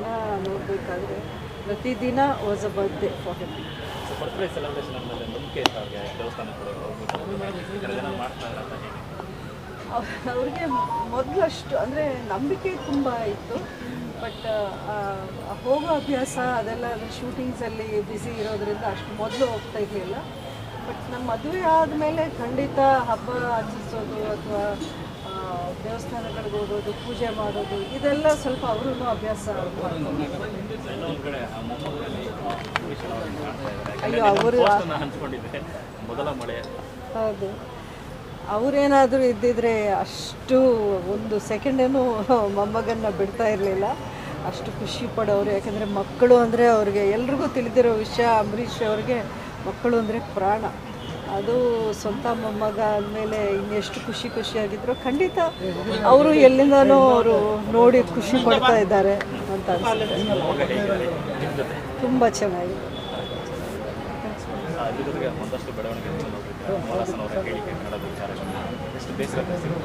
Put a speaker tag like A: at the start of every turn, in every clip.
A: ದಿನ ನೋಡಬೇಕಾದ್ರೆ ಪ್ರತಿದಿನ was a birthday for him
B: ಅವ್ರಿಗೆ
A: ಮೊದಲಷ್ಟು ಅಂದರೆ ನಂಬಿಕೆ ತುಂಬ ಇತ್ತು. ಬಟ್ ಹೋಗೋ ಅಭ್ಯಾಸ ಅದೆಲ್ಲ ಶೂಟಿಂಗ್ಸಲ್ಲಿ ಬ್ಯುಸಿ ಇರೋದ್ರಿಂದ ಅಷ್ಟು ಮೊದಲು ಹೋಗ್ತಾ ಇರಲಿಲ್ಲ. ಬಟ್ ನಮ್ಮ ಮದುವೆ ಆದಮೇಲೆ ಖಂಡಿತ ಹಬ್ಬ ಆಚರಿಸೋದು ಅಥವಾ ದೇವಸ್ಥಾನಗಳಿಗೆ ಹೋಗೋದು ಪೂಜೆ ಮಾಡೋದು ಇದೆಲ್ಲ ಸ್ವಲ್ಪ ಅವರು ಅಭ್ಯಾಸ ಅಯ್ಯೋ ಅವರು
B: ಮೊದಲ ಮಳೆ.
A: ಹೌದು. ಅವರೇನಾದರೂ ಇದ್ದಿದ್ರೆ ಅಷ್ಟು ಒಂದು ಸೆಕೆಂಡೇನು ಮೊಮ್ಮಗನ್ನ ಬಿಡ್ತಾ ಇರಲಿಲ್ಲ. ಅಷ್ಟು ಖುಷಿ ಪಡೋರು ಯಾಕಂದರೆ ಮಕ್ಕಳು ಅಂದರೆ ಅವ್ರಿಗೆ ಎಲ್ರಿಗೂ ತಿಳಿದಿರೋ ವಿಷಯ ಅಂಬರೀಷ್ ಅವ್ರಿಗೆ ಮಕ್ಕಳು ಅಂದರೆ ಪ್ರಾಣ. ಅದು ಸ್ವಂತ ಮೊಮ್ಮಗ ಅಂದಮೇಲೆ ಇನ್ನೆಷ್ಟು ಖುಷಿ ಖುಷಿಯಾಗಿದ್ರು ಖಂಡಿತ ಅವರು ಎಲ್ಲಿಂದನೂ ಅವರು ನೋಡಿ ಖುಷಿ ಪಡ್ತಾ ಇದ್ದಾರೆ ಅಂತ ತುಂಬ
B: ಬೇಸರ ತರಿಸಿದ್ರು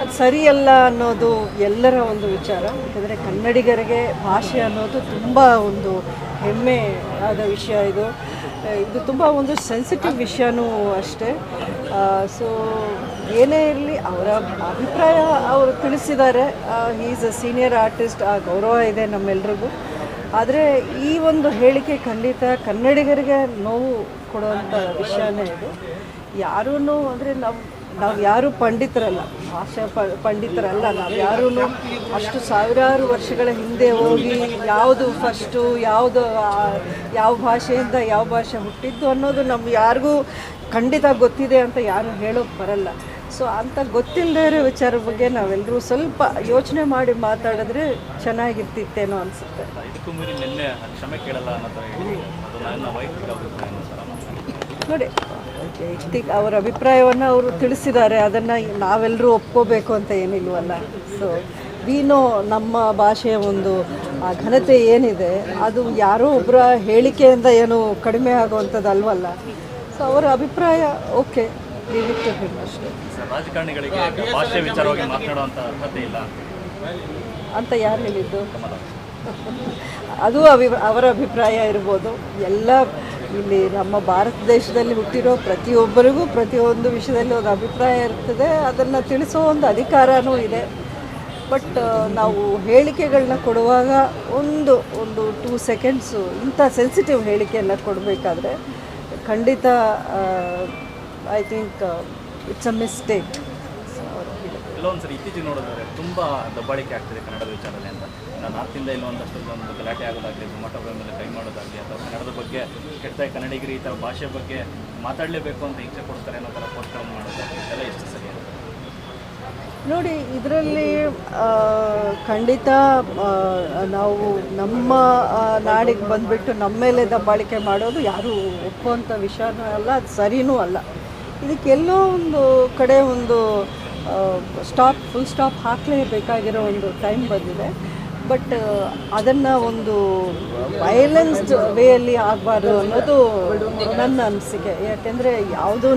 A: ಅದು ಸರಿಯಲ್ಲ ಅನ್ನೋದು ಎಲ್ಲರ ಒಂದು ವಿಚಾರ. ಯಾಕಂದರೆ ಕನ್ನಡಿಗರಿಗೆ ಭಾಷೆ ಅನ್ನೋದು ತುಂಬ ಒಂದು ಹೆಮ್ಮೆ ಆದ ವಿಷಯ ಇದು. ಇದು ತುಂಬ ಒಂದು ಸೆನ್ಸಿಟಿವ್ ವಿಷಯನೂ ಅಷ್ಟೇ. ಸೊ ಏನೇ ಇರಲಿ ಅವರ ಅಭಿಪ್ರಾಯ ಅವರು ತಿಳಿಸಿದ್ದಾರೆ. ಈಸ್ ಅ ಸೀನಿಯರ್ ಆರ್ಟಿಸ್ಟ್ ಆ, ಗೌರವ ಇದೆ ನಮ್ಮೆಲ್ರಿಗೂ. ಆದರೆ ಈ ಒಂದು ಹೇಳಿಕೆ ಖಂಡಿತ ಕನ್ನಡಿಗರಿಗೆ ನೋವು ಕೊಡುವಂಥ ವಿಷಯನೇ ಇದು. ಯಾರೂ ಅಂದರೆ ನಾವು ನಾವು ಯಾರು ಪಂಡಿತರಲ್ಲ, ಭಾಷಾ ಪ, ಪಂಡಿತರಲ್ಲ, ನಾವು ಯಾರೂ ಅಷ್ಟು ಸಾವಿರಾರು ವರ್ಷಗಳ ಹಿಂದೆ ಹೋಗಿ ಯಾವುದು ಫಸ್ಟು ಯಾವುದು ಯಾವ ಭಾಷೆಯಿಂದ ಯಾವ ಭಾಷೆ ಹುಟ್ಟಿದ್ದು ಅನ್ನೋದು ನಮ್ಗೆ ಯಾರಿಗೂ ಖಂಡಿತ ಗೊತ್ತಿದೆ ಅಂತ ಯಾರು ಹೇಳೋಕ್ಕೆ ಬರಲ್ಲ. ಸೊ ಅಂಥ ಗೊತ್ತಿಲ್ಲದೇ ಇರೋ ವಿಚಾರ ಬಗ್ಗೆ ನಾವೆಲ್ಲರೂ ಸ್ವಲ್ಪ ಯೋಚನೆ ಮಾಡಿ ಮಾತಾಡಿದ್ರೆ ಚೆನ್ನಾಗಿರ್ತಿತ್ತೇನೋ ಅನಿಸುತ್ತೆ. ನೋಡಿ ಎಷ್ಟಿಗೆ ಅವರ ಅಭಿಪ್ರಾಯವನ್ನು ಅವರು ತಿಳಿಸಿದ್ದಾರೆ. ಅದನ್ನು ನಾವೆಲ್ಲರೂ ಒಪ್ಕೋಬೇಕು ಅಂತ ಏನಿಲ್ವಲ್ಲ. ಸೊ ವೀನೋ ನಮ್ಮ ಭಾಷೆಯ ಒಂದು ಆ ಘನತೆ ಏನಿದೆ ಅದು ಯಾರೋ ಒಬ್ಬರ ಹೇಳಿಕೆಯಿಂದ ಏನು ಕಡಿಮೆ ಆಗುವಂಥದ್ದು ಅಲ್ವಲ್ಲ. ಸೊ ಅವರ ಅಭಿಪ್ರಾಯ ಓಕೆ ಅಷ್ಟೇ. ಅಂತ ಯಾರು ಹೇಳಿದ್ದು? ಅದು ಅಭಿ ಅವರ ಅಭಿಪ್ರಾಯ ಇರ್ಬೋದು. ಎಲ್ಲ ಇಲ್ಲಿ ನಮ್ಮ ಭಾರತ ದೇಶದಲ್ಲಿ ಹುಟ್ಟಿರೋ ಪ್ರತಿಯೊಬ್ಬರಿಗೂ ಪ್ರತಿಯೊಂದು ವಿಷಯದಲ್ಲಿ ಒಂದು ಅಭಿಪ್ರಾಯ ಇರ್ತದೆ. ಅದನ್ನು ತಿಳಿಸೋ ಒಂದು ಅಧಿಕಾರನೂ ಇದೆ. ಬಟ್ ನಾವು ಹೇಳಿಕೆಗಳನ್ನ ಕೊಡುವಾಗ ಒಂದು ಒಂದು ಟೂ ಸೆಕೆಂಡ್ಸು ಇಂಥ ಸೆನ್ಸಿಟಿವ್ ಹೇಳಿಕೆಯನ್ನು ಕೊಡಬೇಕಾದ್ರೆ ಖಂಡಿತ I think it's a mistake
B: ಕೆಲವೊಂದು ಸರಿ ಇತ್ತೀಚೆಗೆ ನೋಡಿದ್ರೆ ತುಂಬ ದಬ್ಬಾಳಿಕೆ ಆಗ್ತಿದೆ ಕನ್ನಡದ ವಿಚಾರದಲ್ಲಿ ಅಂತ. ನಾನು ನಾರ್ತಿಂದ ಇಲ್ಲೊಂದಷ್ಟು ಒಂದು ಗಲಾಟೆ ಆಗೋದಾಗಲಿ ಟೊಮಾಟೊ ಮೇಲೆ ಕೈ ಮಾಡೋದಾಗಲಿ, ಅಥವಾ ಕನ್ನಡದ ಬಗ್ಗೆ ಕೆಟ್ಟದಾಗಿ ಕನ್ನಡಿಗರು ಈ ಥರ ಭಾಷೆ ಬಗ್ಗೆ ಮಾತಾಡಲೇಬೇಕು ಅಂತ ಇಚ್ಛೆ ಕೊಡ್ತಾರೆ ಅನ್ನೋ ಥರ ಪೋಸ್ಟ್ಗಳನ್ನು ಮಾಡೋದಾಗಲಿ ಇದೆಲ್ಲ ಎಷ್ಟು ಸರಿ
A: ನೋಡಿ, ಇದರಲ್ಲಿ ಖಂಡಿತ ನಾವು ನಮ್ಮ ನಾಡಿಗೆ ಬಂದುಬಿಟ್ಟು ನಮ್ಮ ಮೇಲೆ ದಬ್ಬಾಳಿಕೆ ಮಾಡೋದು ಯಾರೂ ಒಪ್ಪುವಂಥ ವಿಷಯನೂ ಅಲ್ಲ, ಅದು ಸರಿನೂ ಅಲ್ಲ. ಇದಕ್ಕೆಲ್ಲೋ ಒಂದು ಕಡೆ ಒಂದು ಸ್ಟಾಪ್ ಫುಲ್ ಸ್ಟಾಪ್ ಹಾಕಲೇಬೇಕಾಗಿರೋ ಒಂದು ಟೈಮ್ ಬಂದಿದೆ. ಬಟ್ ಅದನ್ನು ಒಂದು ವೈಲೆನ್ಸ್ಡ್ ವೇಯಲ್ಲಿ ಆಗಬಾರ್ದು ಅನ್ನೋದು ನನ್ನ ಅನಿಸಿಕೆ. ಯಾಕೆಂದರೆ ಯಾವುದೂ